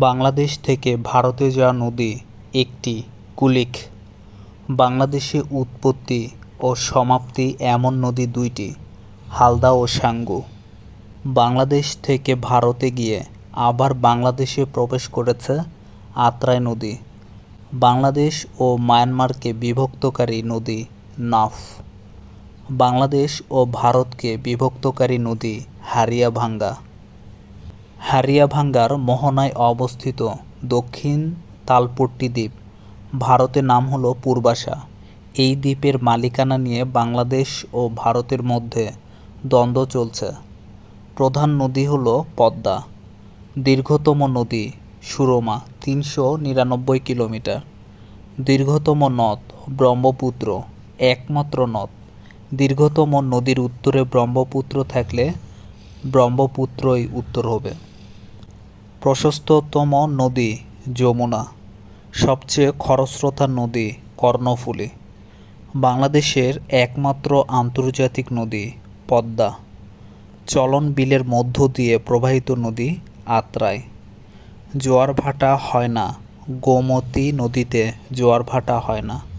বাংলাদেশ থেকে ভারতে যাওয়া নদী একটি কুলিক। বাংলাদেশে উৎপত্তি ও সমাপ্তি এমন নদী দুইটি, হালদা ও সাঙ্গু। বাংলাদেশ থেকে ভারতে গিয়ে আবার বাংলাদেশে প্রবেশ করেছে আত্রাই নদী। বাংলাদেশ ও মায়ানমারকে বিভক্তকারী নদী নাফ। বাংলাদেশ ও ভারতকে বিভক্তকারী নদী হারিয়াভাঙ্গা। হারিয়াভাঙ্গার মোহনায় অবস্থিত দক্ষিণ তালপট্টি দ্বীপ। ভারতের নাম হলো পূর্বাশা। এই দ্বীপের মালিকানা নিয়ে বাংলাদেশ ও ভারতের মধ্যে দ্বন্দ্ব চলছে। প্রধান নদী হলো পদ্মা। দীর্ঘতম নদী সুরমা, তিনশো নিরানব্বই কিলোমিটার। দীর্ঘতম নদ ব্রহ্মপুত্র, একমাত্র নদ। দীর্ঘতম নদীর উত্তরে ব্রহ্মপুত্র থাকলে ব্রহ্মপুত্রই উত্তর হবে। প্রশস্ততম নদী যমুনা, সবচেয়ে খরস্রোতা নদী কর্ণফুলী, বাংলাদেশের একমাত্র আন্তর্জাতিক নদী পদ্মা, চলন বিলের মধ্য দিয়ে প্রবাহিত নদী আত্রাই। জোয়ার ভাটা হয় না, গোমতী নদীতে জোয়ার ভাটা হয় না।